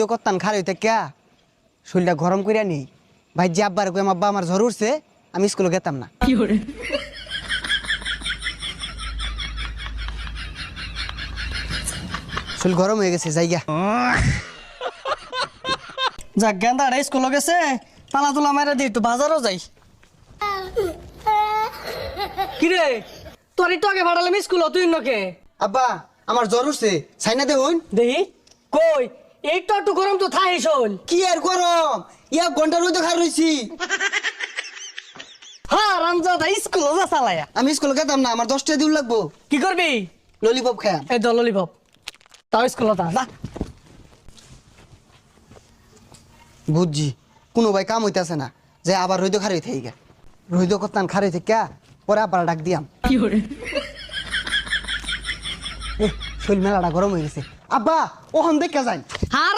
তো করতাম খার হইতে ক্যা? শরীরটা গরম করিয়া নেই ভাই যে আব্বার কই আব্বা আমার জ্বর উঠছে আমি স্কুলে গেতাম না। শরীর গরম হয়ে গেছে জায়গা যাক গেন্দা রে স্কুল গেছে। পালা তোলা মারা বাজারও যাই। কিরে তোর একটু আগে ভাড়ালাম স্কুল তুই নকে আব্বা আমার জ্বর উঠছে সাইনা দেখুন দেখি। কই? একটু একটু গরম তো থাই শোন। কি আর গরম? ইয়া ঘণ্টা রোদ খার রইছি। হ্যাঁ রামজাদা স্কুল যা চালায়া? আমি স্কুলে গেতাম না আমার দশটা দিন লাগবো। কি করবি? ললিপপ খায়া এই দল ললিপপ। তাও স্কুল তা যা। বুঝছি কোনো ভাই কাম হইতাছে না যে আবার রইদ খার হইতে গা রইদ করতাম খার হইতে ক্যা পরে আবার ডাক দিয়াম। কি এ, শরীর মেলাটা গরম হয়ে গেছে। আব্বা ওখান দেখে যাই। হ্যাঁ